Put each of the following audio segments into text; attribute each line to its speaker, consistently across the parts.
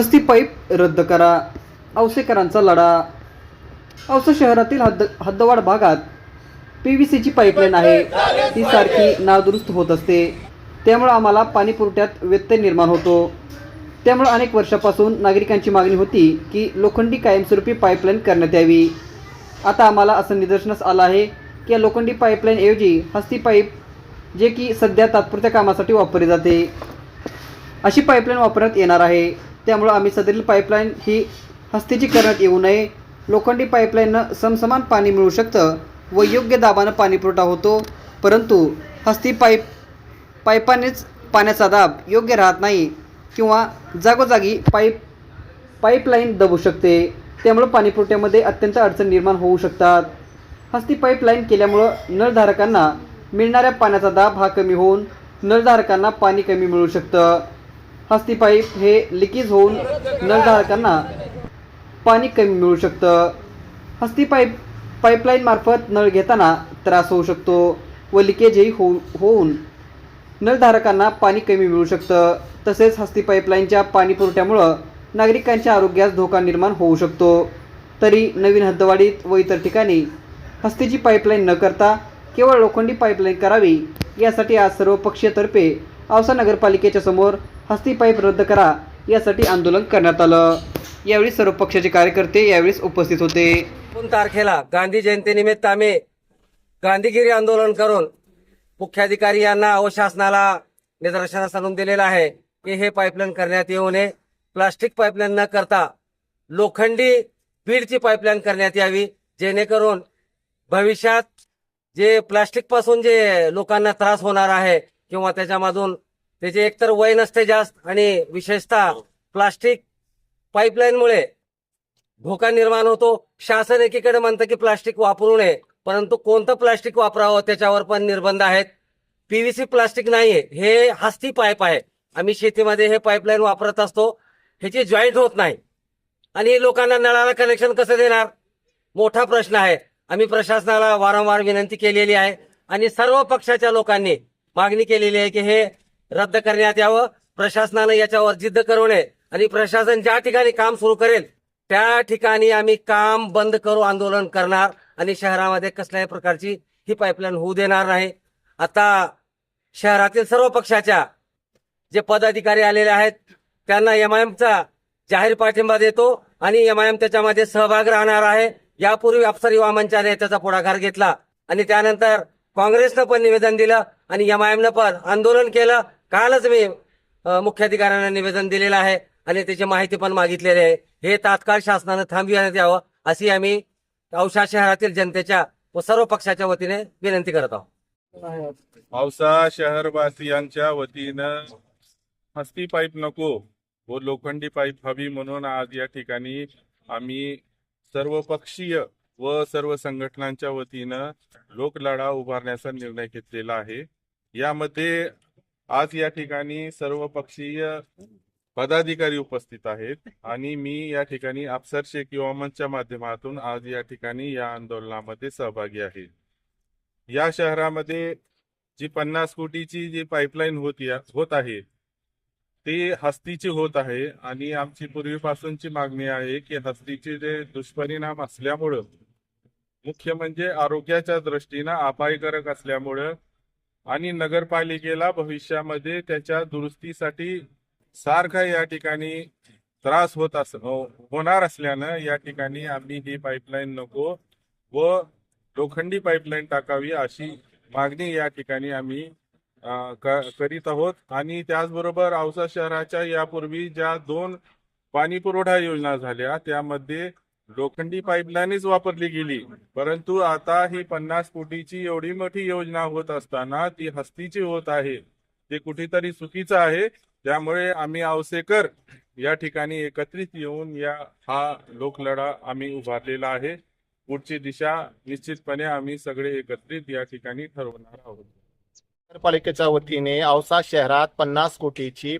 Speaker 1: हस्ती pipe रद्द करा. औसेकरांचा लढा. औसा शहरातील हद्द हद्दवाड भागात पी व्ही सीची पाईपलाईन आहे. ती सारखी नादुरुस्त होत असते. त्यामुळे आम्हाला पाणी पुरवठ्यात व्यत्यय निर्माण होतो. त्यामुळे अनेक वर्षापासून नागरिकांची मागणी होती की लोखंडी कायमस्वरूपी पाईपलाईन करण्यात यावी. आता आम्हाला असं निदर्शनास आलं आहे की या लोखंडी पाईपलाईनऐवजी हस्ती पाईप जे की सध्या तात्पुरत्या कामासाठी वापरली जाते अशी पाईपलाईन वापरण्यात येणार आहे. त्यामुळं आम्ही सदरील पाईपलाईन ही हस्तीची करण्यात येऊ नये. लोखंडी पाईपलाईननं समसमान पाणी मिळू शकतं व योग्य दाबानं पाणी पुरवठा होतो. परंतु हस्ती पाईप पाईपानेच पाण्याचा दाब योग्य राहत नाही किंवा जागोजागी पाईप पाईपलाईन दबू शकते. त्यामुळं पाणीपुरवठ्यामध्ये अत्यंत अडचण निर्माण होऊ शकतात. हस्ती पाईपलाईन केल्यामुळं नळधारकांना मिळणाऱ्या पाण्याचा दाब हा कमी होऊन नळधारकांना पाणी कमी मिळू शकतं. हस्ती पाईप हे लिकेज होऊन नळधारकांना पाणी कमी मिळू शकतं. हस्ती पाईप पाईपलाईनमार्फत नळ घेताना त्रास होऊ शकतो व लिकेजही होऊ होऊन नळधारकांना पाणी कमी मिळू शकतं. तसेच हस्ती पाईपलाईनच्या पाणी पुरवठ्यामुळं नागरिकांच्या आरोग्यास धोका निर्माण होऊ शकतो. तरी नवीन हद्दवाडीत व इतर ठिकाणी हस्तीची पाईपलाईन न करता केवळ लोखंडी पाईपलाईन करावी यासाठी आज सर्व पक्षीयतर्फे औसा नगरपालिकेच्या समोर हस्ती पाईप रद्द करा. यासाठी आंदोलन करण्यात आलं. यावेळी सर्व पक्षाचे कार्यकर्ते यावेळी उपस्थित होते.
Speaker 2: दोन तारखेला गांधी जयंतीनिमित्त आम्ही गांधीगिरी आंदोलन करून मुख्याधिकारी यांना व शासनाला निदर्शनास आणून दिलेलं आहे की हे पाईपलाईन करण्यात येऊ नये. प्लास्टिक पाईपलाईन न करता लोखंडी बीडची पाईपलाईन करण्यात यावी जेणेकरून भविष्यात जे प्लास्टिकपासून जे लोकांना त्रास होणार आहे किंवा त्याच्यामधून त्याचे एकतर वय नसते जास्त आणि विशेषतः प्लास्टिक पाईपलाईनमुळे धोका निर्माण होतो. शासन एकीकडे म्हणतं की प्लास्टिक वापरू नये परंतु कोणतं प्लास्टिक वापरावं त्याच्यावर पण निर्बंध आहेत. पीव्हीसी प्लास्टिक नाहीये. हे हस्ती पाईप आहे. आम्ही शेतीमध्ये हे पाईपलाईन वापरत असतो. ह्याची जॉईंट होत नाही. आणि लोकांना नळाला कनेक्शन कसं देणार? मोठा प्रश्न आहे. आम्ही प्रशासनाला वारंवार विनंती केलेली आहे. आणि सर्व पक्षाच्या लोकांनी मागणी केलेली आहे की हे रद्द करण्यात यावं. प्रशासनानं याच्यावर जिद्द करू नये आणि प्रशासन ज्या ठिकाणी काम सुरू करेल त्या ठिकाणी आम्ही काम बंद करू आंदोलन करणार आणि शहरामध्ये कसल्याही प्रकारची ही पाईपलाईन होऊ देणार नाही. आता शहरातील सर्व पक्षाच्या जे पदाधिकारी आलेले आहेत त्यांना एम आय एमचा जाहीर पाठिंबा देतो आणि एम आय एम त्याच्यामध्ये सहभाग राहणार आहे. यापूर्वी अप्सर युवा मंचाने त्याचा पुढाकार घेतला आणि त्यानंतर काँग्रेसनं पण निवेदन दिलं आणि एम आय एमनं पण आंदोलन केलं. कालच मी मुख्याधिकाऱ्यांना निवेदन दिलेलं आहे आणि त्याची माहिती पण मागितलेली आहे. हे तात्काळ शासनानं थांबविण्यात यावं अशी आम्ही औषा शहरातील जनतेच्या व सर्व पक्षाच्या वतीने विनंती करत आहोत.
Speaker 3: औसा शहरवासियांच्या वतीनं हस्ती पाईप नको व लोखंडी पाईप हवी म्हणून आज या ठिकाणी आम्ही सर्वपक्षीय व सर्व संघटनांच्या वतीनं लोकलढा उभारण्याचा निर्णय घेतलेला आहे. यामध्ये आज या ठिकाणी सर्वपक्षीय पदाधिकारी उपस्थित आहेत आणि मी या ठिकाणी अफसर शेख युवा मंचच्या माध्यमातून आज या ठिकाणी या आंदोलनामध्ये सहभागी आहे. या शहरामध्ये जी पन्नास कोटीची जी पाईपलाईन होती होत आहे ती हस्तीची होत आहे आणि आमची पूर्वीपासूनची मागणी आहे की हस्तीचे जे दुष्परिणाम असल्यामुळं मुख्य म्हणजे आरोग्याच्या दृष्टीनं अपायकारक असल्यामुळं आणि नगरपालिकेला भविष्यामध्ये त्याच्या दुरुस्तीसाठी सारखा या ठिकाणी त्रास होत अस हो, होणार असल्यानं या ठिकाणी आम्ही ही पाईपलाईन नको व लोखंडी पाईपलाईन टाकावी अशी मागणी या ठिकाणी आम्ही करीत आहोत. आणि त्याचबरोबर औसा शहराच्या यापूर्वी ज्या दोन पाणी पुरवठा योजना झाल्या त्यामध्ये लोखंडी पाईपलाईनच वापरली गेली. परंतु आता ही पन्नास कोटीची एवढी मोठी योजना होत असताना ती हस्तीची होत आहे. ते कुठेतरी चुकीचं आहे. त्यामुळे आम्ही औसेकर या ठिकाणी एकत्रित येऊन या हा लोकलढा आम्ही उभारलेला आहे. पुढची दिशा निश्चितपणे आम्ही सगळे एकत्रित या ठिकाणी ठरवणार आहोत.
Speaker 4: नगरपालिकेच्या वतीने औसा शहरात पन्नास कोटीची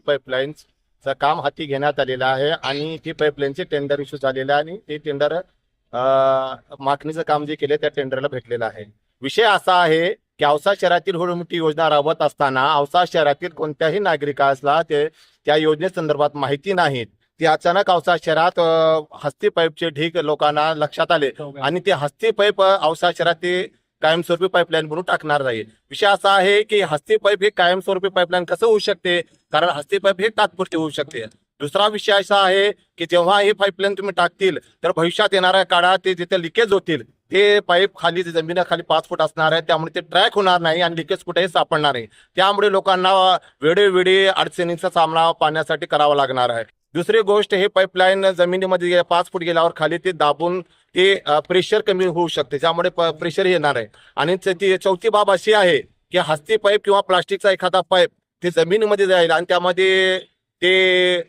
Speaker 4: पाईपलाईनचं काम हाती घेण्यात आलेलं आहे आणि ती पाईपलाईनचे टेंडर इश्यू झालेलं आहे आणि ते टेंडर मागणीचं काम जे केले त्या टेंडरला भेटलेलं आहे. विषय असा आहे की औसा शहरातील होळमुठी योजना राबवत असताना औसा शहरातील कोणत्याही नागरिकाला ते त्या योजनेसंदर्भात माहिती नाहीत. ते अचानक औसा शहरात हस्ती पाईपचे ढीक लोकांना लक्षात आले आणि ते हस्ती पाईप औसा शहरात ते कायमस्वरूपी पाईपलाईन म्हणून टाकणार नाही. विषय असा आहे की हस्ती पाईप हे कायमस्वरूपी पाईपलाईन कसं होऊ शकते? कारण हस्ती पाईप हे तात्पुरते होऊ शकते. दुसरा विषय असा आहे की जेव्हा हे पाईपलाईन तुम्ही टाकतील तर भविष्यात येणाऱ्या काळात ते जिथे लिकेज होतील ते पाईप खाली जमिनीखाली पाच फूट असणार आहे. त्यामुळे ते ट्रॅक होणार नाही आणि लिकेज कुठेही सापडणार नाही. त्यामुळे लोकांना वेळोवेळी अडचणींचा सामना पाण्यासाठी करावा लागणार आहे. दुसरी गोष्ट हे पाईपलाईन जमिनीमध्ये गेल्या पाच फूट गेल्यावर खाली ते दाबून ते प्रेशर कमी होऊ शकते ज्यामुळे प्रेशर येणार आहे. आणि च- ती चौथी बाब अशी आहे की हस्ती पाईप किंवा प्लास्टिकचा एखादा पाईप ते जमिनीमध्ये जाईल आणि त्यामध्ये ते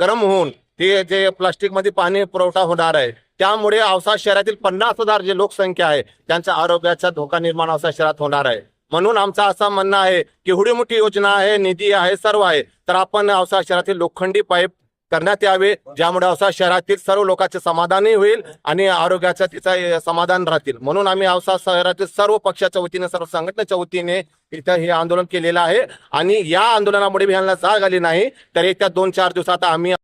Speaker 4: गरम होऊन ते जे प्लास्टिकमध्ये पाणी पुरवठा होणार आहे त्यामुळे औसा शहरातील पन्नास हजार जे लोकसंख्या आहे त्यांच्या आरोग्याचा धोका निर्माण औसा शहरात होणार आहे. म्हणून आमचं असं म्हणणं आहे की हुडी मोठी योजना आहे निधी आहे सर्व आहे तर आपण औसा शहरातील लोखंडी पाईप करण्यात यावे ज्यामुळे औसा शहरातील सर्व लोकांचे समाधानही होईल आणि आरोग्याचं तिचा समाधान राहतील. म्हणून आम्ही औसा शहरातील सर्व पक्षाच्या वतीने सर्व संघटनेच्या वतीने इथं हे आंदोलन केलेलं आहे. आणि या आंदोलनामुळे ह्यांना जाग आली नाही तर येत्या दोन चार दिवसात आम्ही